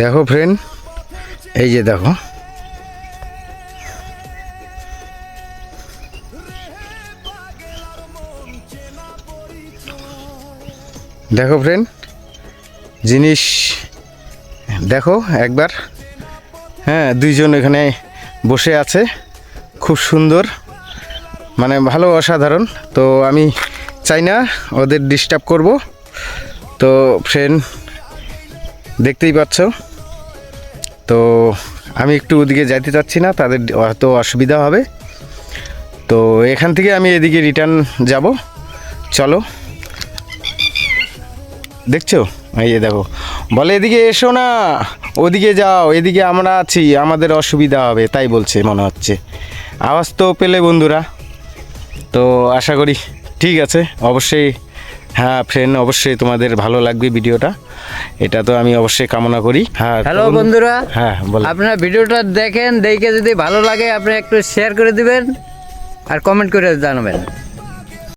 দেখো ফ্রেন্ড এই যে দেখো। দেখো ফ্রেন্ড জিনিস, দেখো একবার। হ্যাঁ দুইজন এখানে বসে আছে, খুব সুন্দর। মানে ভালো অসাধারণ। তো আমি চাই না ওদের ডিস্টার্ব করব। তো ফ্রেন্ড দেখতেই পাচ্ছ। তো আমি একটু ওদিকে যাইতে চাচ্ছি না, তাদের হয়তো অসুবিধা হবে। তো এখান থেকে আমি এদিকে রিটার্ন যাব। চলো। দেখছ? এই যে দেখো। বলে এদিকে এসো না, ওদিকে যাও, এদিকে আমরা আছি, আমাদের অসুবিধা হবে, তাই বলছে মনে হচ্ছে। আওয়াজ তো পেলে বন্ধুরা। তো আশা করি ঠিক আছে, অবশ্যই হ্যাঁ ফ্রেন্ড অবশ্যই তোমাদের ভালো লাগবে ভিডিওটা। এটা তো আমি অবশ্যই কামনা করি। হ্যাঁ হ্যালো বন্ধুরা। হ্যাঁ বলো। আপনারা ভিডিওটা দেখেন দেখে যদি ভালো লাগে আপনি একটু শেয়ার করে দিবেন আর কমেন্ট করে জানাবেন।